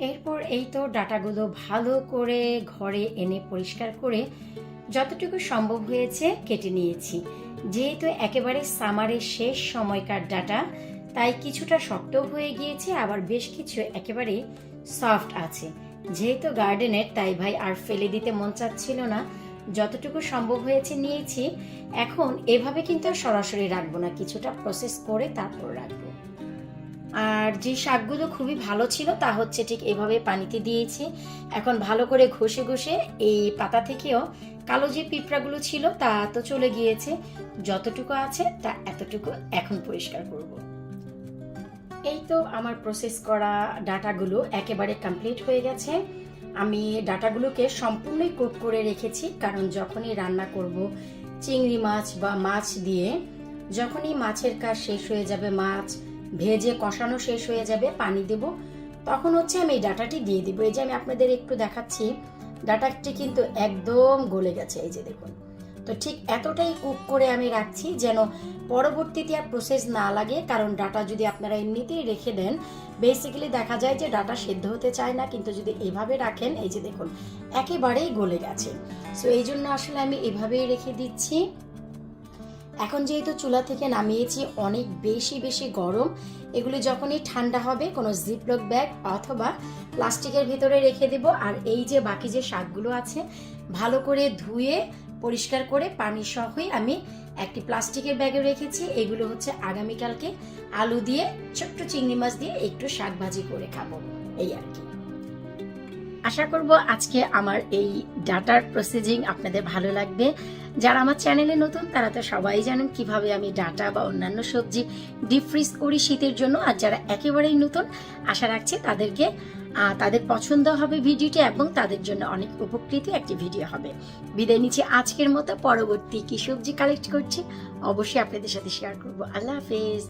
এরপর এই তো ডাটাগুলো ভালো করে ঘরে এনে পরিষ্কার করে যতটুকু সম্ভব হয়েছে কেটে নিয়েছি। যেহেতু একেবারে সামারের শেষ সময়কার ডাটা, তাই কিছুটা শক্ত হয়ে গিয়েছে, আবার বেশ কিছু একেবারে সফট আছে। যেহেতু গার্ডেনের, তাই ভাই আর ফেলে দিতে মন চাচ্ছিল না। যতটুকু সম্ভব হয়েছে নিয়েছি। এখন এভাবে কিন্তু সরাসরি রাখব না, কিছুটা প্রসেস করে তারপর রাখব। আর যে শাকগুলো খুবই ভালো ছিল তা হচ্ছে ঠিক এভাবে পানিতে দিয়েছি। এখন ভালো করে ঘষে ঘষে এই পাতা থেকেও কালো যে পিঁপড়াগুলো ছিল তা তো চলে গিয়েছে। যতটুকু আছে তা এতটুকু এখন পরিষ্কার করব। এই তো আমার প্রসেস করা ডাটাগুলো একেবারে কমপ্লিট হয়ে গেছে। আমি ডাটাগুলোকে সম্পূর্ণই কুক করে রেখেছি, কারণ যখনই রান্না করব চিংড়ি মাছ বা মাছ দিয়ে, যখনই মাছের কাজ শেষ হয়ে যাবে মাছ ভেজে কষানো শেষ হয়ে যাবে, পানি দেব। তখন হচ্ছে আমি এই ডাটাটি দিয়ে দিব। এই যে আমি আপনাদের একটু দেখাচ্ছি, ডাটাটি কিন্তু একদম গলে গেছে, এই যে দেখুন। তো ঠিক এতটাই কুক করে আমি রাখছি যেন পরবর্তীতে আর প্রসেস না লাগে, কারণ ডাটা যদি আপনারা এমনিতেই রেখে দেন বেসিক্যালি দেখা যায় যে ডাটা সেদ্ধ হতে চায় না, কিন্তু যদি এভাবে রাখেন, এই যে দেখুন, একেবারেই গলে গেছে। সো এই জন্য আসলে আমি এভাবেই রেখে দিচ্ছি। এখন যেহেতু চুলা থেকে নামিয়েছি, অনেক বেশি বেশি গরম। এগুলি যখনই ঠান্ডা হবে, কোনো জিপলক ব্যাগ অথবা প্লাস্টিকের ভিতরে রেখে দেব। আর এই যে বাকি যে শাকগুলো আছে, ভালো করে ধুয়ে, পরিষ্কার করে পানি সহই আমি একটি প্লাস্টিকের ব্যাগে রেখেছি। এগুলো হচ্ছে আগামীকালকে আলু দিয়ে, ছোট্ট চিংড়ি মাছ দিয়ে একটু শাক ভাজি করে খাব। এই আর কি। আশা করব আজকে আমার এই ডাটার প্রসেসিং আপনাদের ভালো লাগবে। যারা আমার চ্যানেলে নতুন, তারা তো সবাই জানেন কীভাবে আমি ডাটা বা অন্যান্য সবজি ডিপ ফ্রিজ করি শীতের জন্য। আর যারা একেবারেই নতুন, আশা রাখছি তাদেরকে তাদের পছন্দ হবে ভিডিওটি এবং তাদের জন্য অনেক উপকৃত একটি ভিডিও হবে। বিদায় নিচ্ছি আজকের মতো, পরবর্তী কি সবজি কালেক্ট করছি, অবশ্যই আপনাদের সাথে শেয়ার করব। আল্লাহ হাফেজ।